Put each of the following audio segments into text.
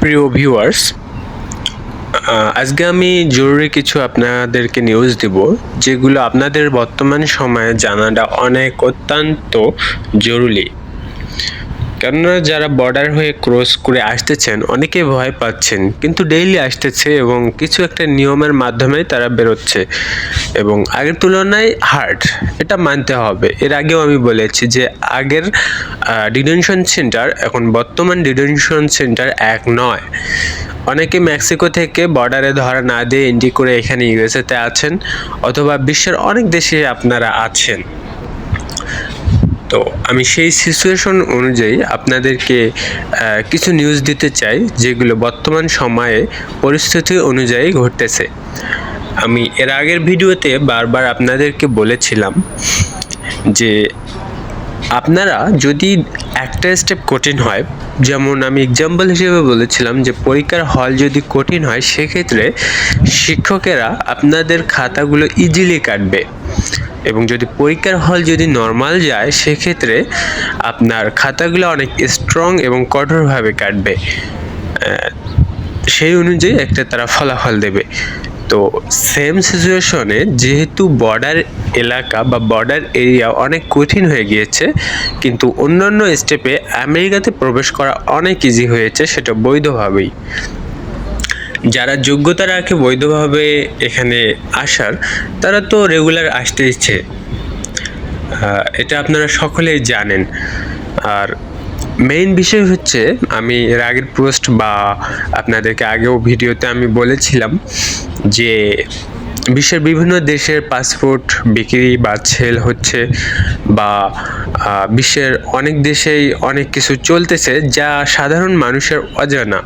প্রিয় ভিউয়ার্স আজকে আমি জরুরি কিছু আপনাদেরকে নিউজ দিব, যেগুলো আপনাদের বর্তমান সময়ে জানাটা অনেক অত্যন্ত জরুরি। কেননা যারা বর্ডার হয়ে ক্রস করে আসতেছেন অনেকে ভয় পাচ্ছেন। কিন্তু ডেইলি আসতেছে এবং কিছু একটা নিয়মের মাধ্যমে তারা বেরোচ্ছে। এবং আগের তুলনায় হার্ড এটা মানতে হবে। এর আগেও আমি বলেছি যে আগের ডিটেনশন সেন্টার এখন বর্তমান ডিটেনশন সেন্টার এক নয়। অনেকে মেক্সিকো থেকে বর্ডারে ধরা না দিয়ে এন্ট্রি করে এখানে ইউএসএতে আছেন, অথবা বিশ্বের অনেক দেশে আপনারা আছেন। তো আমি সেই সিচুয়েশন অনুযায়ী আপনাদেরকে কিছু নিউজ দিতে চাই, যেগুলো বর্তমান সময়ে পরিস্থিতি অনুযায়ী ঘটতেছে। আমি এর আগের ভিডিওতে বারবার আপনাদেরকে বলেছিলাম যে, আপনারা যদি একটা স্টেপ কঠিন হয়, যেমন আমি এক্সাম্পল হিসেবে বলেছিলাম যে, পরীক্ষার হল যদি কঠিন হয়, সেক্ষেত্রে শিক্ষকেরা আপনাদের খাতাগুলো ইজিলি কাটবে। এবং যদি পরীক্ষার হল যদি নর্মাল যায়, সেক্ষেত্রে আপনার খাতাগুলো অনেক স্ট্রং এবং কঠোরভাবে কাটবে। সেই অনুযায়ী একটা তারা ফলাফল দেবে। তো সেম সিচুয়েশনে যেহেতু বর্ডার এলাকা বা বর্ডার এরিয়া অনেক কঠিন হয়ে গিয়েছে, কিন্তু অন্যান্য স্টেপে আমেরিকাতে প্রবেশ করা অনেক ইজি হয়েছে, সেটা বৈধভাবেই। যারা যোগ্যতা রাখে বৈধভাবে এখানে আসার, তারা তো রেগুলার আসতে ইচ্ছে। এটা আপনারা সকলেই জানেন। আর মেইন বিষয় হচ্ছে, আমি এর আগের পোস্ট বা আপনাদেরকে আগেও ভিডিওতে আমি বলেছিলাম যে বিশ্বের বিভিন্ন দেশের পাসপোর্ট বিক্রি বা সেল হচ্ছে বা বিশ্বের অনেক দেশেই অনেক কিছু চলতেছে যা সাধারণ মানুষের অজানা।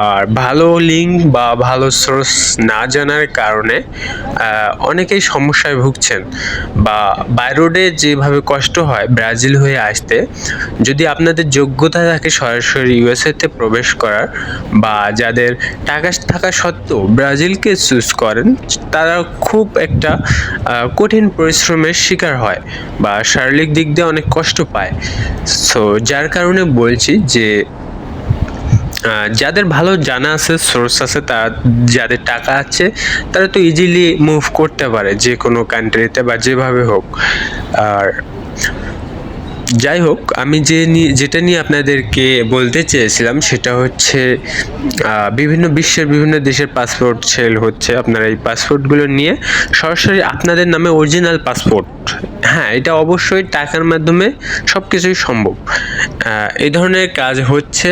আর ভালো লিঙ্ক বা ভালো সোর্স না জানার কারণে অনেকেই সমস্যায় ভুগছেন বা বাইরোডে যেভাবে কষ্ট হয় ব্রাজিল হয়ে আসতে, যদি আপনাদের যোগ্যতা থাকে সরাসরি ইউএসএতে প্রবেশ করার বা যাদের টাকা থাকা সত্ত্বেও ব্রাজিলকে চুজ করেন, তারা খুব একটা কঠিন পরিশ্রমের শিকার হয় বা শারীরিক দিক দিয়ে অনেক কষ্ট পায়। সো যার কারণে বলছি যে যাদের ভালো জানা আছে সোর্স আছে, তারা যাদের টাকা আছে, তারা তো ইজিলি মুভ করতে পারে যে কোনো কান্ট্রিতে বা যেভাবে হোক। আর যাই হোক, আমি যে যেটা নিয়ে আপনাদেরকে বলতে চেয়েছিলাম, সেটা হচ্ছে বিভিন্ন বিশ্বের বিভিন্ন দেশের পাসপোর্ট সেল হচ্ছে। আপনারা এই পাসপোর্টগুলো নিয়ে সরাসরি আপনাদের নামে অরিজিনাল পাসপোর্ট হ্যাঁ এটা অবশ্যই টাকার মাধ্যমে সব কিছুই সম্ভব। এই ধরনের কাজ হচ্ছে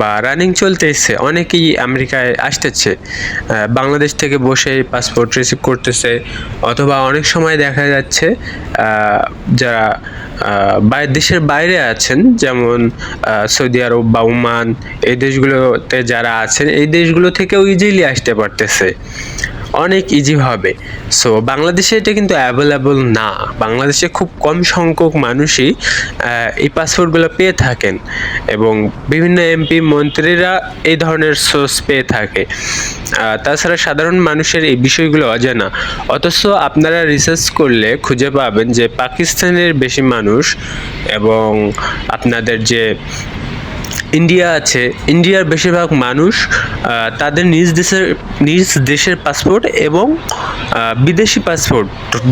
বা রানিং চলতেছে। অনেকেই আমেরিকায় আসতেছে বাংলাদেশ থেকে বসে পাসপোর্ট রিসিভ করতেছে অথবা অনেক সময় দেখা যাচ্ছে যারা দেশের বাইরে আছেন, যেমন সৌদি আরব বা ওমান, এই দেশগুলোতে যারা আছেন, এই দেশগুলো থেকেও ইজিলি আসতে পারতেছে। অনেক ইজিভাবে সো বাংলাদেশে এটা কিন্তু অ্যাভেলেবল না। বাংলাদেশে খুব কম সংখ্যক মানুষই এই পাসপোর্টগুলো পেয়ে থাকেন এবং বিভিন্ন এমপি মন্ত্রীরা এই ধরনের সোর্স পেয়ে থাকে। তাছাড়া সাধারণ মানুষের এই বিষয়গুলো অজানা। অথচ আপনারা রিসার্চ করলে খুঁজে পাবেন যে পাকিস্তানের বেশি মানুষ এবং আপনাদের যে ইন্ডিয়া আছে। ইন্ডিয়ার বেশিরভাগ মানুষ তাদের নিজ দেশের নিজ দেশের পাসপোর্ট এবং বিদেশি পাসপোর্ট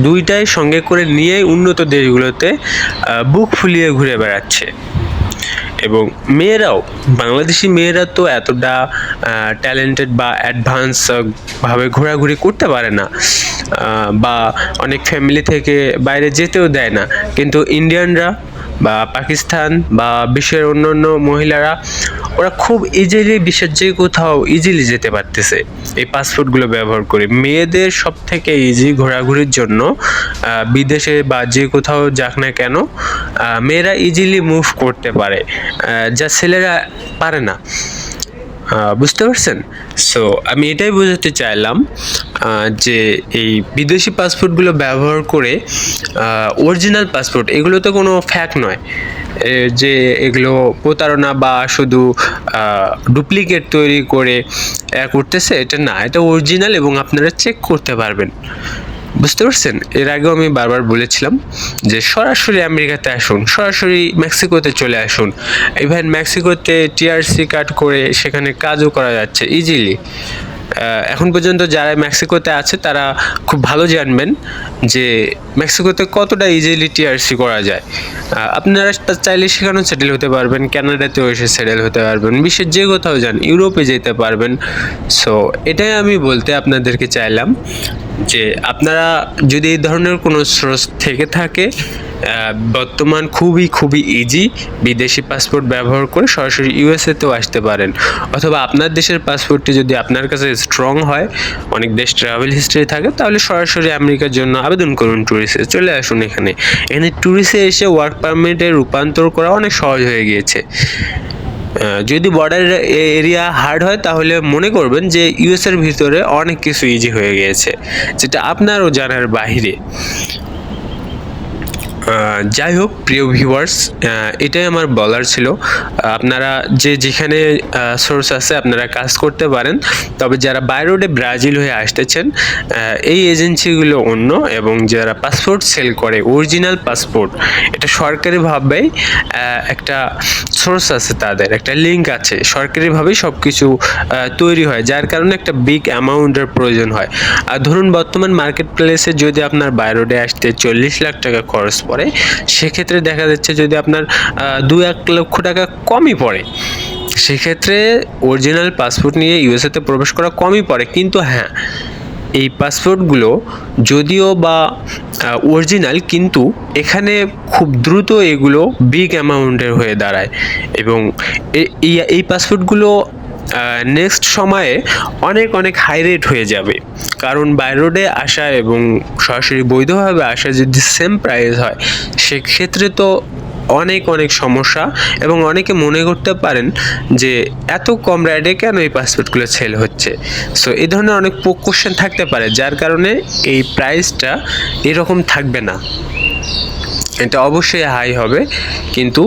দুইটাই সঙ্গে করে নিয়েই উন্নত দেশগুলোতে বুক ফুলিয়ে ঘুরে বেড়াচ্ছে। এবং মেয়েরাও, বাংলাদেশি মেয়েরা তো এতটা ট্যালেন্টেড বা অ্যাডভান্স ভাবে ঘোরাঘুরি করতে পারে না বা অনেক ফ্যামিলি থেকে বাইরে যেতেও দেয় না। কিন্তু ইন্ডিয়ানরা বা পাকিস্তান বা বিশ্বের অন্য অন্য মহিলারা, ওরা খুব ইজিলি বিশ্বের যে কোথাও ইজিলি যেতে পারতেছে এই পাসপোর্টগুলো ব্যবহার করে। মেয়েদের সব থেকে ইজি ঘোরাঘুরির জন্য বিদেশে বা যে কোথাও যাক না কেন মেয়েরা ইজিলি মুভ করতে পারে। যা ছেলেরা পারে না। বুঝতে পারছেন? সো আমি এটাই বোঝাতে চাইলাম যে এই বিদেশি পাসপোর্টগুলো ব্যবহার করে অরিজিনাল পাসপোর্ট, এগুলো তো কোনো ফ্যাক্ট নয়। যে এগুলো প্রতারণা বা শুধু ডুপ্লিকেট তৈরি করে করতেছে, এটা না, এটা অরিজিনাল এবং আপনারা চেক করতে পারবেন। বুঝতে পারছেন? এর আগেও আমি বারবার বলেছিলাম যে সরাসরি আমেরিকাতে আসুন, সরাসরি মেক্সিকোতে চলে আসুন। ইভেন মেক্সিকোতে টিআরসি কাট করে সেখানে কাজও করা যাচ্ছে ইজিলি এখন পর্যন্ত যারা মেক্সিকোতে আছে, তারা খুব ভালো জানবেন যে মেক্সিকোতে কতটা ইজিলি টিআরসি করা যায়। আপনারা চাইলে সেখানেও সেটেল হতে পারবেন, কানাডাতেও এসে সেটেল হতে পারবেন, বিশ্বের যে কোথাও যান, ইউরোপে যেতে পারবেন। সো এটাই আমি বলতে আপনাদেরকে চাইলাম। যে আপনারা যদি এই ধরনের কোনো সোর্স থেকে থাকে বর্তমান খুবই খুবই ইজি বিদেশি পাসপোর্ট ব্যবহার করে সরাসরি ইউএসএতেও আসতে পারেন। অথবা আপনার দেশের পাসপোর্টটি যদি আপনার কাছে স্ট্রং হয়, অনেক দেশ ট্রাভেল হিস্ট্রি থাকে, তাহলে সরাসরি আমেরিকার জন্য আবেদন করুন ট্যুরিস্টে চলে আসুন এখানে। এখানে ট্যুরিস্টে এসে ওয়ার্ক পারমিটে রূপান্তর করা অনেক সহজ হয়ে গিয়েছে। যদি বর্ডার এরিয়া হার্ড হয় তাহলে মনে করবেন যে ইউএসের ভিতরে অনেক কিছু ইজি হয়ে গিয়েছে। যেটা আপনারও জানার আহ, যাই হোক, প্রিয় ভিউয়ার্স এটাই আমার বলার ছিল। আপনারা যে যেখানে সোর্স আছে, আপনারা কাজ করতে পারেন। তবে যারা বাইরোডে ব্রাজিল হয়ে আসতেছেন এই এজেন্সিগুলো অন্য এবং যারা পাসপোর্ট সেল করে অরিজিনাল পাসপোর্ট এটা সরকারিভাবেই একটা সোর্স আছে তাদের, একটা লিঙ্ক আছে। সরকারিভাবেই সব কিছু তৈরি হয়, যার কারণে একটা বিগ অ্যামাউন্টের প্রয়োজন হয়। আর ধরুন, বর্তমান মার্কেট প্লেসে যদি আপনার বাইরোডে আসতে চল্লিশ লাখ টাকা খরচ পড়ে, সেক্ষেত্রে দেখা যাচ্ছে যদি আপনার দু এক লক্ষ টাকা কমই পড়ে, সেক্ষেত্রে অরিজিনাল পাসপোর্ট নিয়ে ইউএসএতে প্রবেশ করা কমই পড়ে। কিন্তু হ্যাঁ এই পাসপোর্টগুলো যদিও বা অরিজিনাল কিন্তু এখানে খুব দ্রুত এগুলো বিগ অ্যামাউন্টের হয়ে দাঁড়ায়। এবং এই পাসপোর্টগুলো নেক্সট সময়ে অনেক অনেক হাই রেট হয়ে যাবে। কারণ বাই রোডে আসা এবং সরাসরি বৈধভাবে আসা যদি সেম প্রাইস হয়, সেক্ষেত্রে তো অনেক অনেক সমস্যা এবং অনেকে মনে করতে পারেন যে এত কম রাইডে কেন এই পাসপোর্টগুলো সেল হচ্ছে? সো এই ধরনের অনেক কোশ্চেন থাকতে পারে, যার কারণে এই প্রাইসটা এরকম থাকবে না। এটা অবশ্যই হাই হবে, কিন্তু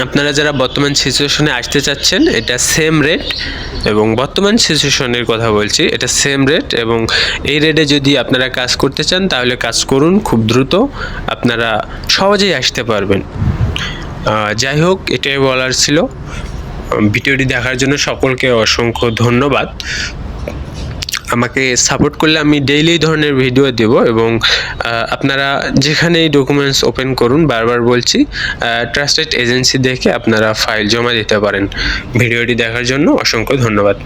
আপনারা যারা বর্তমান সিচুয়েশনে আসতে চাচ্ছেন, এটা সেম রেট এবং বর্তমান সিচুয়েশনের কথা বলছি, এটা সেম রেট এবং এই রেটে যদি আপনারা কাজ করতে চান, তাহলে কাজ করুন খুব দ্রুত, আপনারা সহজেই আসতে পারবেন। যাই হোক, এটাই বলার ছিল। ভিডিওটি দেখার জন্য সকলকে অসংখ্য ধন্যবাদ। আমাকে সাপোর্ট করলে আমি ডেইলি ধরনের ভিডিও দেব এবং আপনারা যেখানেই ডকুমেন্টস ওপেন করুন, বারবার বলছি ট্রাস্টেড এজেন্সি দেখে আপনারা ফাইল জমা দিতে পারেন। ভিডিওটি দেখার জন্য অসংখ্য ধন্যবাদ।